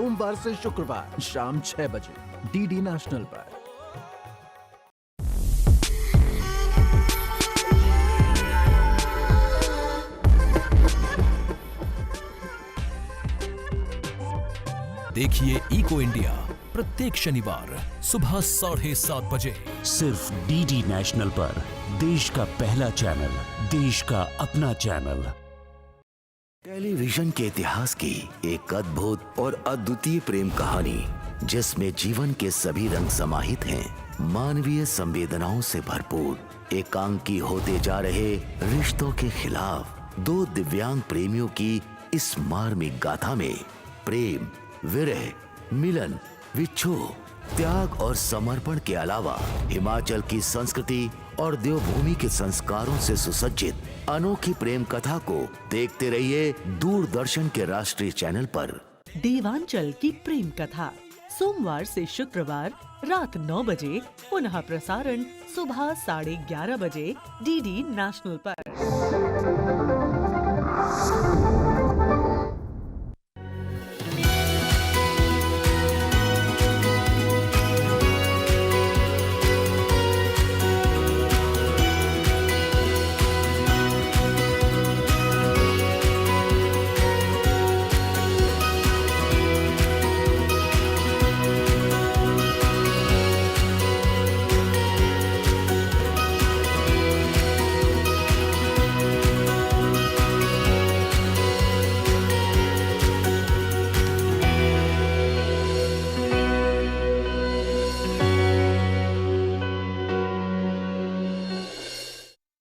सोमवार से शुक्रवार शाम छह बजे डीडी नेशनल पर। देखिए इको इंडिया प्रत्येक शनिवार सुबह साढ़े सात बजे। सिर्फ़ डीडी नेशनल पर देश का पहला चैनल देश का अपना चैनल टेलीविज़न के इतिहास की एक अद्भुत और अद्वितीय प्रेम कहानी, जिसमें जीवन के सभी रंग समाहित हैं, मानवीय संवेदनाओं से भरपूर, एकांकी होते जा रहे रिश्तों के खिलाफ दो दिव्यांग प्रेमियों की इस मार्मिक गाथा में प्रेम, विरह, मिलन, विच्छोह त्याग और समर्पण के अलावा हिमाचल की संस्कृति और देवभूमि के संस्कारों से सुसज्जित अनोखी प्रेम कथा को देखते रहिए दूरदर्शन के राष्ट्रीय चैनल पर। देवांचल की प्रेम कथा, सोमवार से शुक्रवार रात 9 बजे, पुनः प्रसारण सुबह साढ़े ग्यारह बजे डीडी नेशनल पर।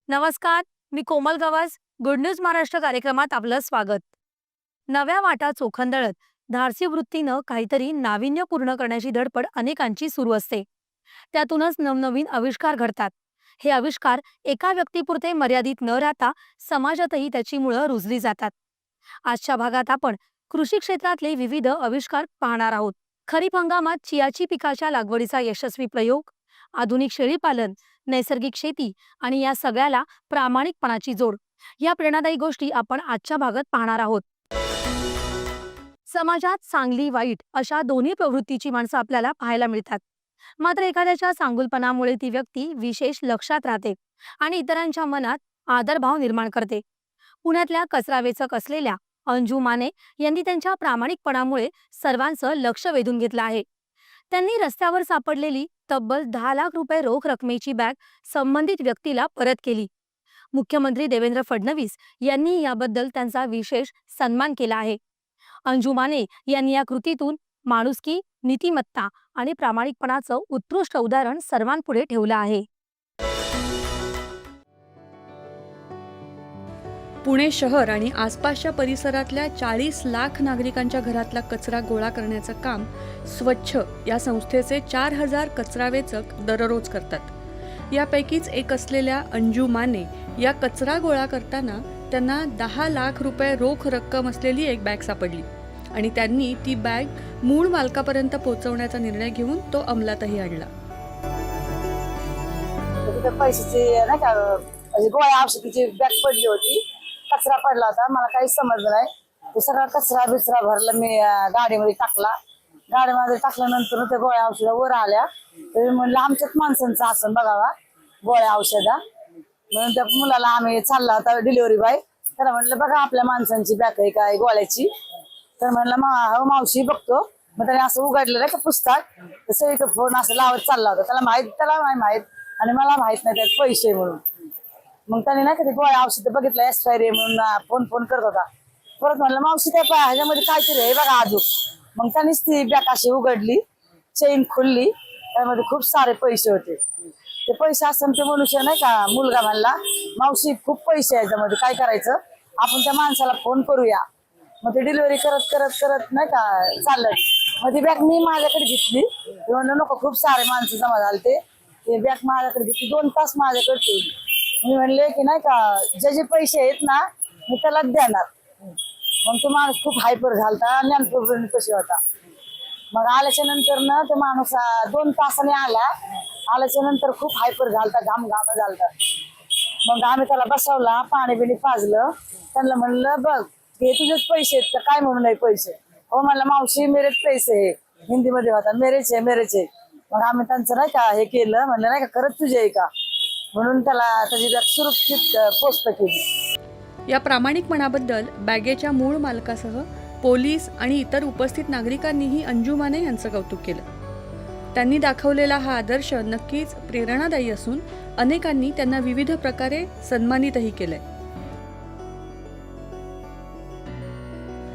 नमस्कार मी कोमल गवास गुड न्यूज महाराष्ट्र कार्यक्रमात आपलं स्वागत. नव्या वाटा चोखंदळत धाडसी वृत्तीनं काहीतरी नाविन्य पूर्ण करण्याची धडपड अनेकांची सुरू असते. त्यातूनच नवनवीन आविष्कार घडतात. हे आविष्कार एका व्यक्तीपुरते मर्यादित न राहता समाजातही त्याची मुळं रुजली जातात. आजच्या भागात आपण कृषी क्षेत्रातले विविध आविष्कार पाहणार आहोत. खरीप हंगामात चियाची पिकाच्या लागवडीचा यशस्वी प्रयोग आधुनिक शेळीपालन नैसर्गिक शेती आणि या सगळ्याला प्रामाणिकपणाची जोड. या प्रेरणादायी गोष्टी आपण आजच्या भागात पाहणार आहोत. समाजात चांगली वाईट अशा दोन्ही प्रवृत्तीची माणसं आपल्याला पाहायला मिळतात. मात्र एखाद्याच्या चांगुलपणामुळे ती व्यक्ती विशेष लक्षात राहते आणि इतरांच्या मनात आदरभाव निर्माण करते. पुण्यातल्या कचरा वेचक असलेल्या अंजू माने यांनी त्यांच्या प्रामाणिकपणामुळे सर्वांचं लक्ष वेधून घेतलं आहे. त्यांनी रस्त्यावर सापडलेली तब्बल दहा लाख रुपये रोख रकमेची बॅग संबंधित व्यक्तीला परत केली. मुख्यमंत्री देवेंद्र फडणवीस यांनी याबद्दल त्यांचा विशेष सन्मान केला आहे. अंजू माने यांनी या कृतीतून माणुसकी नीतिमत्ता आणि प्रामाणिकपणाचं उत्कृष्ट उदाहरण सर्वांपुढे ठेवलं आहे. पुणे शहर आणि आसपासच्या परिसरातल्या चाळीस लाख नागरिकांच्या घरातला कचरा गोळा करण्याचं काम स्वच्छ या संस्थेचे चार हजार कचरावेचक दररोज करतात. यापैकीच एक असलेल्या अंजू माने या कचरा गोळा करताना त्यांना दहा लाख रुपये रोख रक्कम असलेली एक बॅग सापडली आणि त्यांनी ती बॅग मूळ मालकापर्यंत पोहोचवण्याचा निर्णय घेऊन तो अंमलातही आणला. पैशाची नाही का म्हणजे गोळ्या औषधीची बॅग पडली होती. कचरा पडला होता. मला काहीच समजलं नाही. तो सगळा कचरा बिचरा भरला. मी गाडीमध्ये टाकला. गाडीमध्ये टाकल्यानंतर ते गोळ्या औषधा वर आल्या. तर म्हणलं आमच्याच माणसांचं असं बघावा गोळ्या औषधा. म्हणून त्या मुलाला आम्ही चालला होता डिलिव्हरी बाय त्याला म्हणलं बघा आपल्या माणसांची बॅक आहे काय गोळ्याची? तर म्हणलं मा हो मावशी बघतो. मग त्याने असं उघडलेलं आहे का पुस्तक. तर सगळीकडे फोन असं लावत चालला होता. त्याला माहीत त्याला नाही माहीत. आणि मला माहीत नाही त्यात पैसे म्हणून. मग त्याने नाही का ते गोळ्या औषध बघितलं एक्सपायरी म्हणून फोन फोन करत होता. परत म्हणलं मावशी त्या पा- ह्याच्यामध्ये काहीतरी आहे बघा अजून. मग त्यानेच ती बॅग अशी उघडली चेन खुलली त्यामध्ये खूप सारे पैसे होते. ते पैसे असताना ते मनुष्य नाही का मुलगा म्हणला मावशी खूप पैसे याच्यामध्ये काय करायचं? आपण त्या माणसाला फोन करूया. मग ते डिलिव्हरी करत करत करत नाही का चाललं. मग ती बॅग मी माझ्याकडे घेतली. म्हणलं नको खूप सारे माणसं जमा झाले ते. ते बॅग माझ्याकडे घेतली दोन तास माझ्याकडे ठेवली. मी म्हणले की नाही का जे जे पैसे आहेत ना मी त्यालाच देणार. मग तो माणूस खूप हायपर घालता ज्ञानप्रबोधन कशी होता. मग आल्याच्यानंतर ना ते माणूस दोन तासाने आला. आल्याच्यानंतर खूप हायपर घालता घाम घाम घालता मग आम्ही त्याला बसवला पाणी बिणी पाजलं. त्यांना म्हणलं बघ हे तुझेच पैसे आहेत तर काय म्हणून नाही पैसे? हो म्हणला मावशी मेरेच पैसे हे. हिंदीमध्ये होता मेरेच आहे मेरेच आहे मग आम्ही त्यांचं नाही का हे केलं. म्हणलं नाही का खरंच तुझे आहे का? म्हणून त्याला त्याची सुरक्षित पोस्ट केली. या प्रामाणिकपणाबद्दल बॅगेच्या मूळ मालकासह पोलीस आणि इतर उपस्थित नागरिकांनीही अंजुमाने यांचं कौतुक केलं. त्यांनी दाखवलेला हा आदर्श नक्कीच प्रेरणादायी असून अनेकांनी त्यांना विविध प्रकारे सन्मानितही केलंय.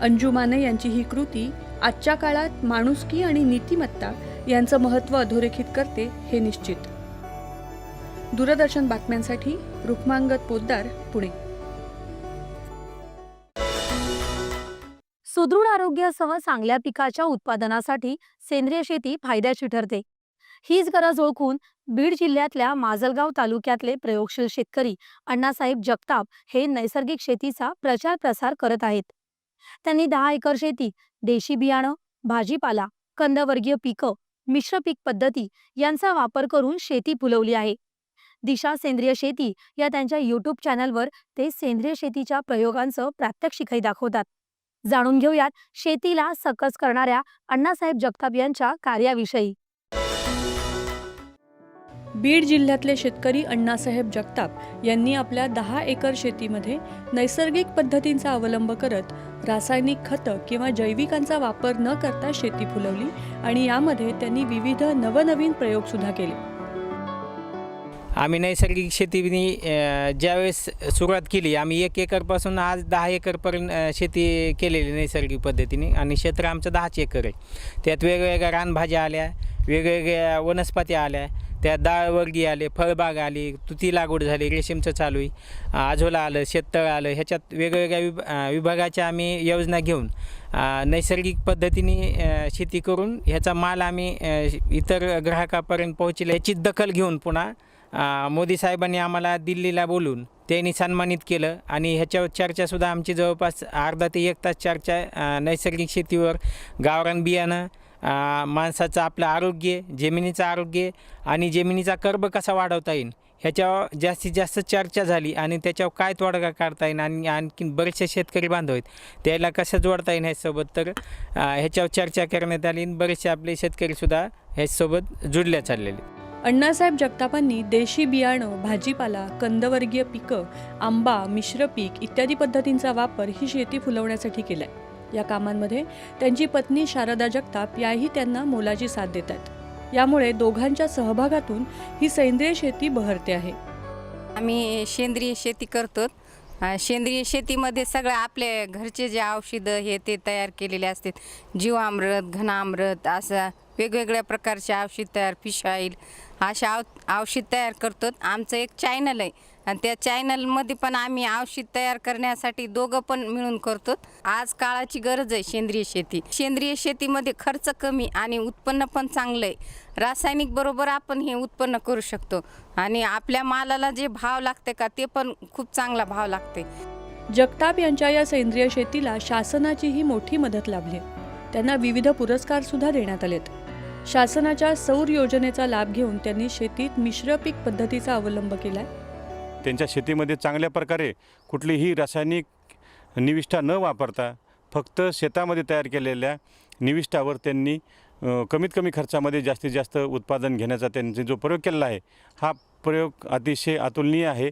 अंजुमाने यांची ही कृती आजच्या काळात माणुसकी आणि नीतिमत्ता यांचं महत्त्व अधोरेखित करते हे निश्चित. दूरदर्शन बातम्यांसाठी रुक्मांगत पोद्दार पुणे. सुदृढ आरोग्यासह चांगल्या पिकाच्या उत्पादनासाठी सेंद्रिय शेती फायद्याची ठरते. हीच गरज ओळखून बीड जिल्ह्यातल्या माजलगाव तालुक्यातले प्रयोगशील शेतकरी अण्णासाहेब जगताप हे नैसर्गिक शेतीचा प्रचार प्रसार करत आहेत. त्यांनी दहा एकर शेती देशी बियाणं भाजीपाला कंदवर्गीय पिकं मिश्र पीक पद्धती यांचा वापर करून शेती फुलवली आहे. दिशा सेंद्रिय शेती या त्यांच्या युट्यूब चॅनलवर ते सेंद्रिय शेतीच्या प्रयोगांचं प्रात्यक्षिकही दाखवतात. जाणून घेऊयात शेतीला सकस करणाऱ्या अण्णासाहेब जगताप यांच्या कार्याविषयी. बीड जिल्ह्यातले शेतकरी अण्णासाहेब जगताप यांनी आपल्या दहा एकर शेतीमध्ये नैसर्गिक पद्धतींचा अवलंब करत रासायनिक खतं किंवा जैविकांचा वापर न करता शेती फुलवली आणि यामध्ये त्यांनी विविध नवनवीन प्रयोगसुद्धा केले. आम्ही नैसर्गिक शेतीने ज्यावेळेस सुरुवात केली आम्ही एक एकरपासून आज दहा एकरपर्यंत शेती केलेली नैसर्गिक पद्धतीने आणि क्षेत्र आमचं दहाच एकर आहे. त्यात वेगवेगळ्या रानभाज्या आल्या वेगवेगळ्या वनस्पती आल्या त्यात डाळवर्गी आले फळबाग आली तुती लागवड झाली रेशीमचं चालू आहे आजोला आलं शेततळ आलं ह्याच्यात वेगवेगळ्या विभ विभागाच्या आम्ही योजना घेऊन नैसर्गिक पद्धतीने शेती करून ह्याचा माल आम्ही इतर ग्राहकापर्यंत पोहोचले ह्याची दखल घेऊन पुन्हा मोदी साहेबांनी आम्हाला दिल्लीला बोलून त्यांनी सन्मानित केलं आणि ह्याच्यावर चर्चासुद्धा आमची जवळपास अर्धा ते एक तास चर्चा नैसर्गिक शेतीवर गावरान बियाणं माणसाचं आपलं आरोग्य जमिनीचं आरोग्य आणि जमिनीचा कर्ब कसा वाढवता येईल ह्याच्यावर जास्तीत जास्त चर्चा झाली आणि त्याच्यावर काय तोडगा काढता येईल आणि आणखीन बरेचसे शेतकरी बांधव आहेत त्याला कसं जोडता येईल ह्याच्यासोबत तर ह्याच्यावर चर्चा करण्यात आली आणि बरेचसे आपले शेतकरीसुद्धा ह्याच्यासोबत जुडल्या चाललेले अण्णासाहेब जगतापांनी देशी बियाणं भाजीपाला कंदवर्गीय पिकं आंबा मिश्र पीक इत्यादी पद्धतींचा वापर ही शेती फुलवण्यासाठी केलाय. या कामांमध्ये त्यांची पत्नी शारदा जगताप याही त्यांना मोलाची साथ देतात यामुळे दोघांच्या सहभागातून ही सेंद्रिय शेती बहरते आहे. आम्ही सेंद्रिय शेती करतो सेंद्रिय शेतीमध्ये सगळं आपले घरचे जे औषधं हे ते तयार केलेले असतात. जीवामृत घनामृत असं वेगवेगळ्या प्रकारचे औषध तयार फिशाईल अशा औ औषध तयार करतो. आमचं एक चॅनल आहे. आणि त्या चॅनलमध्ये पण आम्ही औषध तयार करण्यासाठी दोघं पण मिळून करतो. आज काळाची गरज आहे सेंद्रिय शेती. सेंद्रिय शेतीमध्ये खर्च कमी आणि उत्पन्न पण चांगलं आहे. रासायनिक बरोबर आपण हे उत्पन्न करू शकतो. आणि आपल्या मालाला जे भाव लागते का ते पण खूप चांगला भाव लागते. जगताप यांच्या या सेंद्रिय शेतीला शासनाचीही मोठी मदत लाभली त्यांना विविध पुरस्कार सुद्धा देण्यात आलेत. शासनाच्या सौर योजनेचा लाभ घेऊन त्यांनी शेतीत मिश्र पीक पद्धतीचा अवलंब केलाय. त्यांच्या शेतीमध्ये चांगल्या प्रकारे कुठलीही रासायनिक निविष्ठा न वापरता फक्त शेतामध्ये तयार केलेल्या निविष्ठावर त्यांनी कमीत कमी खर्चामध्ये जास्तीत जास्त उत्पादन घेण्याचा त्यांनी जो प्रयोग केलेला आहे हा प्रयोग अतिशय अतुलनीय आहे.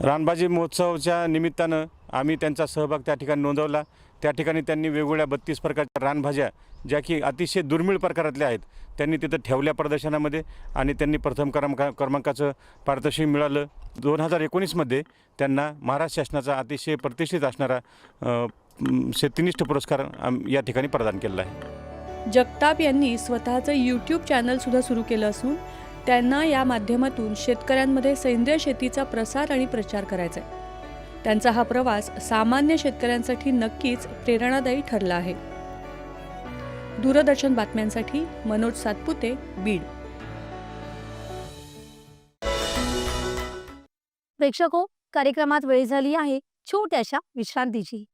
रानबाजी महोत्सवाच्या निमित्तानं आम्ही त्यांचा सहभाग त्या ठिकाणी नोंदवला. त्या ठिकाणी त्यांनी वेगवेगळ्या बत्तीस प्रकारच्या रानभाज्या ज्या की अतिशय दुर्मिळ प्रकारातल्या आहेत त्यांनी तिथं ठेवल्या प्रदर्शनामध्ये आणि त्यांनी प्रथम क्रमांका क्रमांकाचं पारितोषिक मिळालं. दोन हजार एकोणीसमध्ये त्यांना महाराष्ट्र शासनाचा अतिशय प्रतिष्ठित असणारा शेतीनिष्ठ पुरस्कार या ठिकाणी प्रदान केलेला आहे. जगताप यांनी स्वतःचं यूट्यूब चॅनलसुद्धा सुरू केलं असून त्यांना या माध्यमातून शेतकऱ्यांमध्ये सेंद्रिय शेतीचा प्रसार आणि प्रचार करायचा आहे त्यांचा हा प्रवास सामान्य शेतकऱ्यांसाठी नक्कीच प्रेरणादायी ठरला आहे. दूरदर्शन बातम्यांसाठी मनोज सातपुते बीड. प्रेक्षको कार्यक्रमात वेळ झाली आहे. छोट्याशा विश्रांतीची.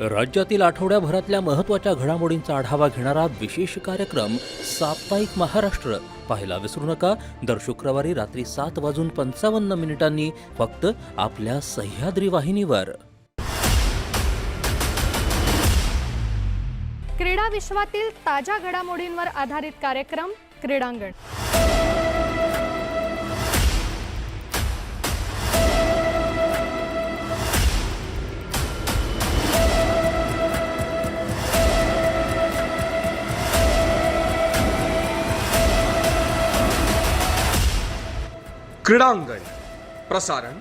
राज्यातील आठवड्याभरातल्या महत्त्वाच्या घडामोडींचा आढावा घेणारा विशेष कार्यक्रम साप्ताहिक महाराष्ट्र. पाहायला विसरू नका. दर शुक्रवारी रात्री सात वाजून पंचावन्न मिनिटांनी फक्त आपल्या सह्याद्री वाहिनीवर. क्रीडा विश्वातील ताज्या घडामोडींवर आधारित कार्यक्रम क्रीडांगण. क्रीडांगण. प्रसारण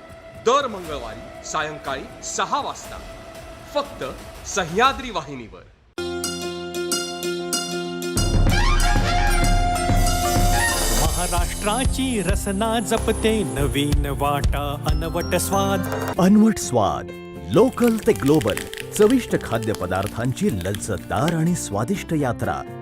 दर मंगळवारी सायंकाळी सहा वाजता. फक्त सह्याद्री वाहिनीवर. महाराष्ट्राची रसना जपते नवीन वाटा अनवट स्वाद. अनवट स्वाद लोकल ते ग्लोबल चविष्ट खाद्यपदार्थांची लज्जतदार आणि स्वादिष्ट यात्रा.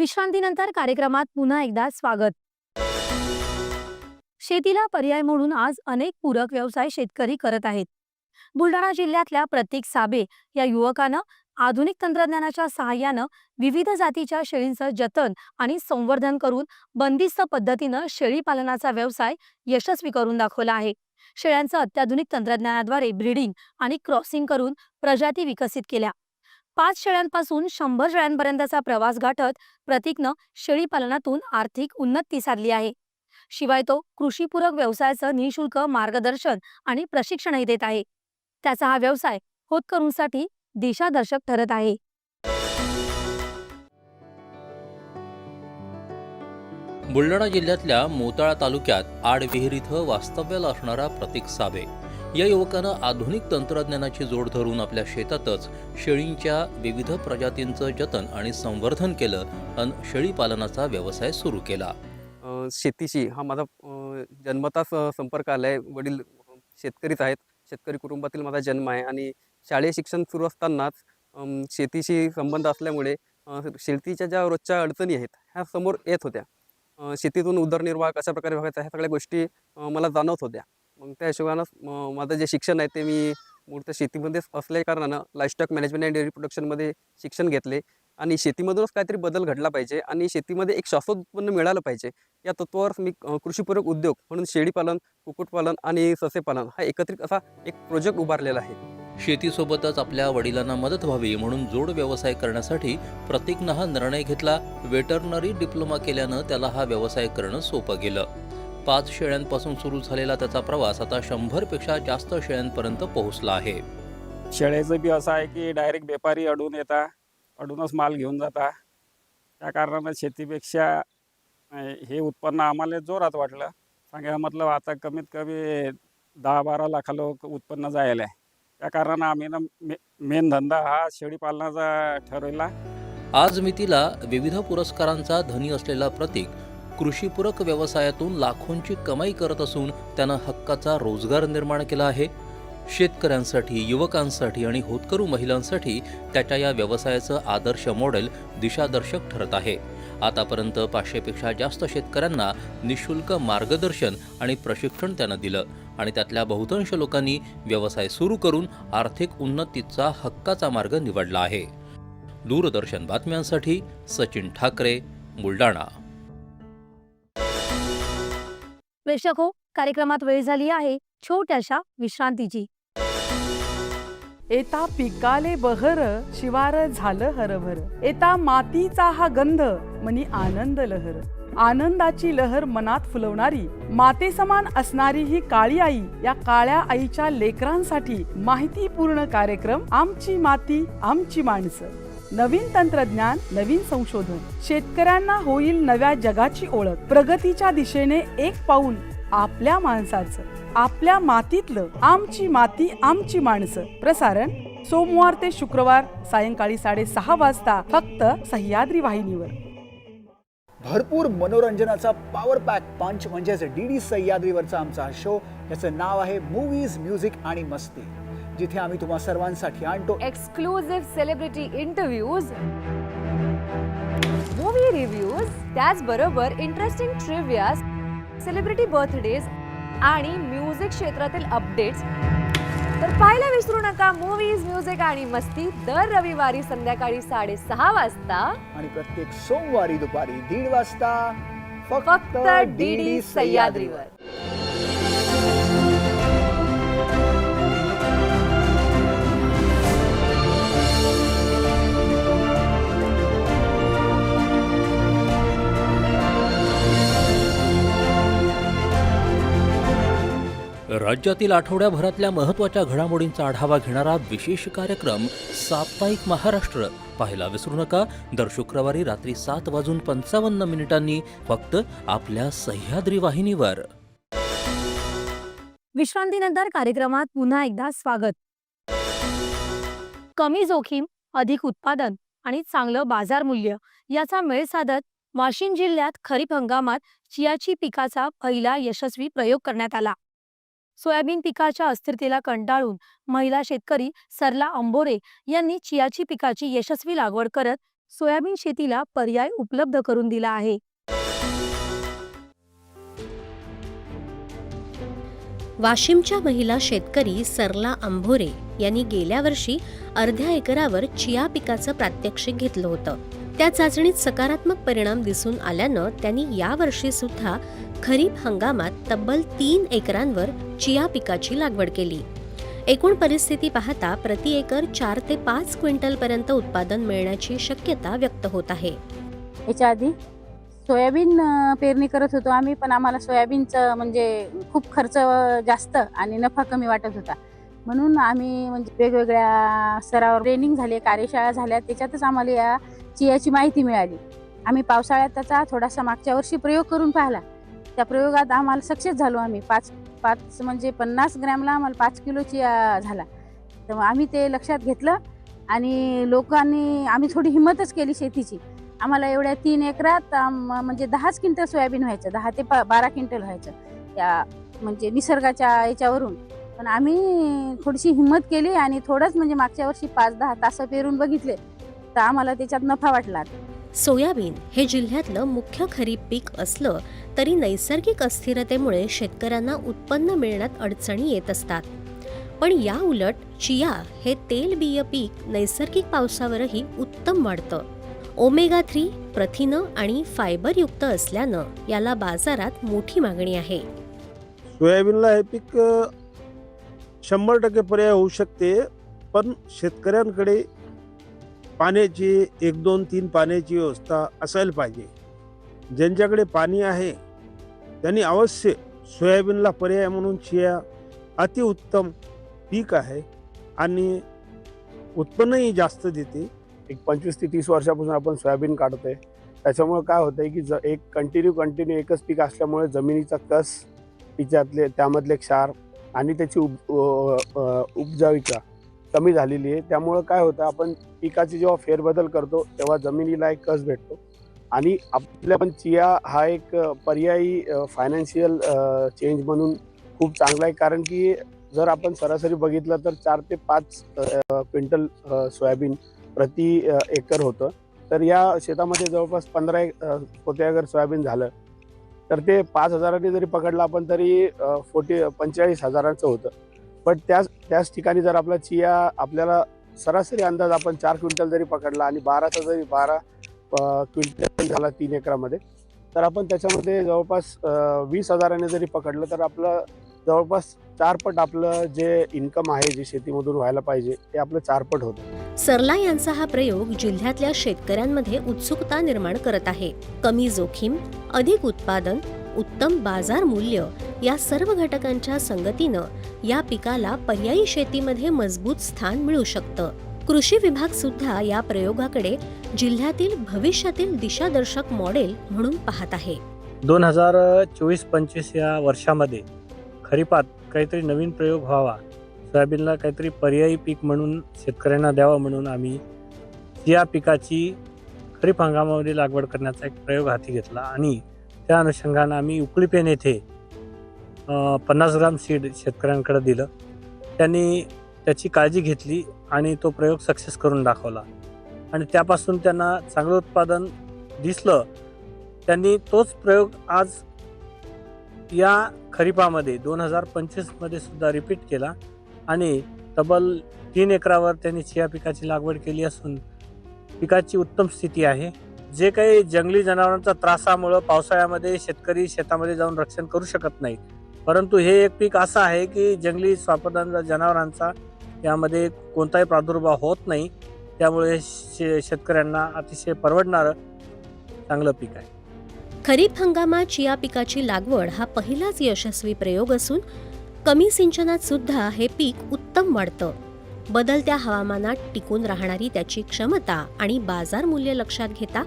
विश्रांतीनंतर कार्यक्रमात पुन्हा एकदा स्वागत. शेतीला पर्याय म्हणून आज अनेक पूरक व्यवसाय शेतकरी करत आहेत. बुलढाणा जिल्ह्यातल्या प्रतीक साबे या युवकानं आधुनिक तंत्रज्ञानाच्या सहाय्यानं विविध जातीच्या शेळींचं जतन आणि संवर्धन करून बंदिस्त पद्धतीनं शेळी पालनाचा व्यवसाय यशस्वी करून दाखवला आहे. शेळ्यांचं अत्याधुनिक तंत्रज्ञानाद्वारे ब्रीडिंग आणि क्रॉसिंग करून प्रजाती विकसित केल्या. पाच शेळ्यांपासून शंभर शेळ्यांपर्यंतचा प्रवास गाठत प्रतीकनं शेळीपालनातून आर्थिक उन्नती साधली आहे. शिवाय तो कृषीपूरक व्यवसायाचं निशुल्क मार्गदर्शन आणि प्रशिक्षणही देत आहे. त्याचा हा व्यवसाय होतकरूंसाठी दिशादर्शक ठरत आहे. बुलढाणा जिल्ह्यातल्या मोताळा तालुक्यात आडविहीर इथं वास्तव्याला असणारा प्रतीक साबे या युवकानं आधुनिक तंत्रज्ञानाची जोड धरून आपल्या शेतातच शेळींच्या विविध प्रजातींचं जतन आणि संवर्धन केलं अन शेळी पालनाचा व्यवसाय सुरू केला. शेतीशी हा माझा जन्मताच संपर्क आला आहे वडील शेतकरीच आहेत. शेतकरी कुटुंबातील माझा जन्म आहे आणि शालेय शिक्षण सुरू असतानाच शेतीशी संबंध असल्यामुळे शेतीच्या ज्या रोजच्या अडचणी आहेत ह्या समोर येत होत्या. शेतीतून उदरनिर्वाह कशा प्रकारे व्हायचा ह्या सगळ्या गोष्टी मला जाणवत होत्या. मग त्या हिशोबानं माझं जे शिक्षण आहे ते मी मूर्त शेतीमध्येच असल्या कारणानं लाईफस्टॉक मॅनेजमेंट अँड डेअरी प्रोडक्शनमध्ये शिक्षण घेतले. आणि शेतीमधूनच काहीतरी बदल घडला पाहिजे आणि शेतीमध्ये एक शाश्वत उत्पन्न मिळालं पाहिजे. या तत्वावर मी कृषीपूरक उद्योग म्हणून शेळीपालन कुक्कुटपालन आणि ससेपालन हा एकत्रित असा एक प्रोजेक्ट उभारलेला आहे. शेतीसोबतच आपल्या वडिलांना मदत व्हावी म्हणून जोड व्यवसाय करण्यासाठी प्रतीकनं हा निर्णय घेतला. वेटरनरी डिप्लोमा केल्यानं त्याला हा व्यवसाय करणं सोपं गेलं. पाच शेळ्यांपासून सुरू झालेला त्याचा प्रवास आता शंभरपेक्षा जास्त शेळ्यांपर्यंत पोहोचला आहे. शेळ्याचं बी असं आहे की डायरेक्ट व्यापारी अडून येता अडूनच माल घेऊन जाता. त्या कारणानं शेतीपेक्षा हे उत्पन्न आम्हाला जोरात वाटलं. सांगा मतलब आता कमीत कमी दहा बारा लाखाला उत्पन्न जायला आहे. त्या कारणानं आम्ही ना मे मेन धंदा हा शेळीपालनाचा ठरवला. आज मितीला विविध पुरस्कारांचा धनी असलेला प्रतीक कृषीपूरक व्यवसायातून लाखोंची कमाई करत असून त्यानं हक्काचा रोजगार निर्माण केला आहे. शेतकऱ्यांसाठी युवकांसाठी आणि होतकरू महिलांसाठी त्याच्या या व्यवसायाचं आदर्श मॉडेल दिशादर्शक ठरत आहे. आतापर्यंत पाचशेपेक्षा जास्त शेतकऱ्यांना निशुल्क मार्गदर्शन आणि प्रशिक्षण त्यानं दिलं आणि त्यातल्या बहुतांश लोकांनी व्यवसाय सुरू करून आर्थिक उन्नतीचा हक्काचा मार्ग निवडला आहे. दूरदर्शन बातम्यांसाठी सचिन ठाकरे बुलढाणा. प्रेक्षक हो कार्यक्रमात वेळ झाली आहे छोट्याशा विश्रांतीची. एता पिकाले बहर शिवार झालं हरभर. एता मातीचा हा गंध मनी आनंद लहर. आनंदाची लहर मनात फुलवणारी मातेसमान असणारी ही काळी आई या काळ्या आईच्या लेकरांसाठी माहितीपूर्ण कार्यक्रम आमची माती आमची माणसं. नवीन तंत्रज्ञान नवीन संशोधन. शेतकऱ्यांना होईल नव्या जगाची ओळख. प्रगतीच्या दिशेने एक पाऊल आपल्या माणसाचं. आपल्या मातीतलं. आमची माती आमची माणसं. प्रसारण सोमवार ते शुक्रवार सायंकाळी साडेसहा वाजता फक्त सह्याद्री वाहिनीवर. भरपूर मनोरंजनाचा पॉवर पॅक पंच म्हणजेच डी डी सह्याद्रीवरचा आमचा शो याचं नाव आहे मूवीज म्युझिक आणि मस्ती जिथे आम्ही तुम्हा सर्वांसाठी आणतो. Exclusive celebrity interviews movie reviews त्याचबरोबर इंटरेस्टिंग ट्रिव्हिया सेलिब्रिटी बर्थडेज आणि म्युझिक क्षेत्रातील अपडेट्स तर पाहायला विसरू नका मूवीज म्युझिक आणि मस्ती दर रविवारी संध्याकाळी साडेसहा वाजता. आणि प्रत्येक सोमवारी दुपारी दीड वाजता फक्त डी डी सह्याद्रीवर. राज्यातील आठवड्याभरातल्या महत्त्वाच्या घडामोडींचा आढावा घेणारा विशेष कार्यक्रम साप्ताहिक महाराष्ट्र. पाहायला विसरू नका. दर शुक्रवारी रात्री सात वाजून पंचावन्न मिनिटांनी फक्त आपल्या सह्याद्री वाहिनीवर. विश्रांतीनंतर कार्यक्रमात पुन्हा एकदा स्वागत. कमी जोखीम अधिक उत्पादन आणि चांगलं बाजार मूल्य याचा मेळ साधत वाशिम जिल्ह्यात खरीप हंगामात चियाची पिकाचा पहिला यशस्वी प्रयोग करण्यात आला. सोयाबीन पिकाच्या अस्थिरतेला कंटाळून महिला शेतकरी सरला अंबोरे यांनी चियाची पिकाची यशस्वी लागवड करत सोयाबीन शेतीला पर्याय उपलब्ध करून दिला आहे. वाशिमच्या महिला शेतकरी सरला अंभोरे यांनी गेल्या वर्षी अर्ध्या एकरावर चिया पिकाचं प्रात्यक्षिक घेतलं होतं. त्या चाचणीत सकारात्मक परिणाम दिसून आल्यानं त्यांनी यावर्षी सुद्धा खरीप हंगामात तब्बल तीन एकरांवर चिया पिकाची लागवड केली. एकूण परिस्थिती पाहता प्रति एकर चार ते पाच क्विंटलपर्यंत उत्पादन मिळण्याची शक्यता व्यक्त होत आहे. याच्या आधी सोयाबीन पेरणी करत होतो आम्ही पण आम्हाला सोयाबीनचं म्हणजे खूप खर्च जास्त आणि नफा कमी वाटत होता. म्हणून आम्ही म्हणजे वेगवेगळ्या स्तरावर ट्रेनिंग झाले कार्यशाळा झाल्या त्याच्यातच आम्हाला या चियाची माहिती मिळाली. आम्ही पावसाळ्यात त्याचा थोडासा मागच्या वर्षी प्रयोग करून पाहिला. त्या प्रयोगात आम्हाला सक्सेस झालो आम्ही. पाच पाच म्हणजे पन्नास ग्रॅमला आम्हाला पाच किलो चिया झाला. तर मग आम्ही ते लक्षात घेतलं आणि लोकांनी आम्ही थोडी हिंमतच केली शेतीची. आम्हाला एवढ्या तीन एकरात म्हणजे दहाच क्विंटल सोयाबीन व्हायचं दहा ते बारा क्विंटल व्हायचं. त्या म्हणजे निसर्गाच्या याच्यावरून. पण आम्ही थोडीशी हिंमत केली आणि थोडंच म्हणजे मागच्या वर्षी पाच दहा तास पेरून बघितले तर आम्हाला त्याच्यात नफा वाटला. सोयाबीन हे जिल्ह्यातलं मुख्य खरीप पीक असलं तरी नैसर्गिक अस्थिरतेमुळे शेतकऱ्यांना उत्पन्न मिळण्यात अडचणी येत असतात. पण या उलट चिया हे तेलबिय पीक नैसर्गिक पावसावरही उत्तम वाढतं. ओमेगा थ्री प्रथिनं आणि फायबरयुक्त असल्यानं याला बाजारात मोठी मागणी आहे. सोयाबीनला हे पीक शंभर टक्के पर्याय होऊ शकते पण शेतकऱ्यांकडे पाण्याची एक दोन तीन पाण्याची व्यवस्था असायला पाहिजे. ज्यांच्याकडे पाणी आहे त्यांनी अवश्य सोयाबीनला पर्याय म्हणून चिया अतिउत्तम पीक आहे आणि उत्पन्नही जास्त देते. एक पंचवीस ते तीस वर्षापासून आपण सोयाबीन काढतो आहे त्याच्यामुळे काय होतं आहे की ज एक कंटिन्यू कंटिन्यू एकच पीक असल्यामुळे जमिनीचा कस तिच्यातले त्यामधले क्षार आणि त्याची उब उपजाविका कमी झालेली आहे. त्यामुळं काय होतं आपण पिकाची जेव्हा फेरबदल करतो तेव्हा जमिनीला एक कस भेटतो. आणि आपल्या पण चिया हा एक पर्यायी फायनान्शियल चेंज म्हणून खूप चांगला आहे. कारण की जर आपण सरासरी बघितलं तर चार ते पाच क्विंटल सोयाबीन प्रति एकर होतं. तर या शेतामध्ये जवळपास पंधरा एक अ, अगर सोयाबीन झालं. तर ते पाच हजारांनी जरी पकडलं आपण तरी फोर्टी पंचेचाळीस हजाराचं होतं. पण त्याच त्याच ठिकाणी जर आपला चिया आपल्याला सरासरी अंदाज आपण चार क्विंटल जरी पकडला आणि बाराचा जरी बारा क्विंटल झाला तीन एकरामध्ये तर आपण त्याच्यामध्ये जवळपास वीस हजाराने जरी पकडलं तर आपलं जवळपास चारपट आपलं जे इन्कम आहे जे शेतीमधून व्हायला पाहिजे ते आपलं चारपट होतं. सरला यांचा हा प्रयोग जिल्ह्यातल्या शेतकऱ्यांमध्ये उत्सुकता निर्माण करत आहे. कमी जोखीम अधिक उत्पादन उत्तम बाजार मूल्य या सर्व घटकांच्या संगतीनं या पिकाला पर्यायी शेतीमध्ये मजबूत स्थान मिळू शकतं. कृषी विभाग सुद्धा या प्रयोगाकडे जिल्ह्यातील भविष्यातील दिशादर्शक मॉडेल म्हणून पाहत आहे. दोन हजार चोवीस पंचवीस या वर्षामध्ये खरीपात काहीतरी नवीन प्रयोग व्हावा. सोयाबीनला काहीतरी पर्यायी पीक म्हणून शेतकऱ्यांना द्यावं म्हणून आम्ही या पिकाची खरीप हंगामामध्ये लागवड करण्याचा एक प्रयोग हाती घेतला आणि त्या अनुषंगानं आम्ही उकळीपेन येथे पन्नास ग्राम सीड शेतकऱ्यांकडे दिलं. त्यांनी त्याची काळजी घेतली आणि तो प्रयोग सक्सेस करून दाखवला. आणि त्यापासून त्यांना चांगलं उत्पादन दिसलं. त्यांनी तोच प्रयोग आज या खरीपामध्ये दोन हजार पंचवीसमध्ये सुद्धा रिपीट केला आणि तब्बल तीन एकरावर त्यांनी चिया पिकाची लागवड केली असून पिकाची उत्तम स्थिती आहे. जे काही जंगली जनावरांचा त्रासामुळं पावसाळ्यामध्ये शेतकरी शेतामध्ये जाऊन रक्षण करू शकत नाही परंतु हे एक पीक असं आहे की जंगली स्वापदांचा जनावरांचा यामध्ये कोणताही प्रादुर्भाव होत नाही. त्यामुळे शे शेतकऱ्यांना अतिशय परवडणारं चांगलं पीक आहे. खरीप हंगामात चिया पिकाची लागवड हा पहिलाच यशस्वी प्रयोग असून कमी सिंचनात सुद्धा हे पीक उत्तम वाढतं. बदलत्या हवामानात टिकून राहणारी त्याची क्षमता आणि बाजार मूल्य लक्षात घेता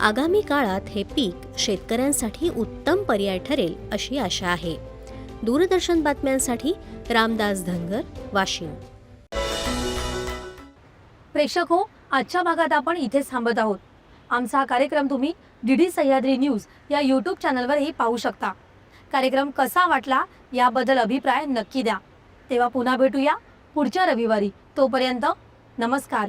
आगामी काळात हे पीक शेतकऱ्यांसाठी उत्तम पर्याय ठरेल अशी आशा आहे. दूरदर्शन बातम्यांसाठी रामदास धनगर वाशिम. प्रेक्षक हो आजच्या भागात आपण इथेच थांबत आहोत. आमचा हा कार्यक्रम तुम्ही डी डी सह्याद्री न्यूज या यूट्यूब चॅनलवरही पाहू शकता. कार्यक्रम कसा वाटला याबद्दल अभिप्राय नक्की द्या. तेव्हा पुन्हा भेटूया पुढच्या रविवारी. तोपर्यंत नमस्कार.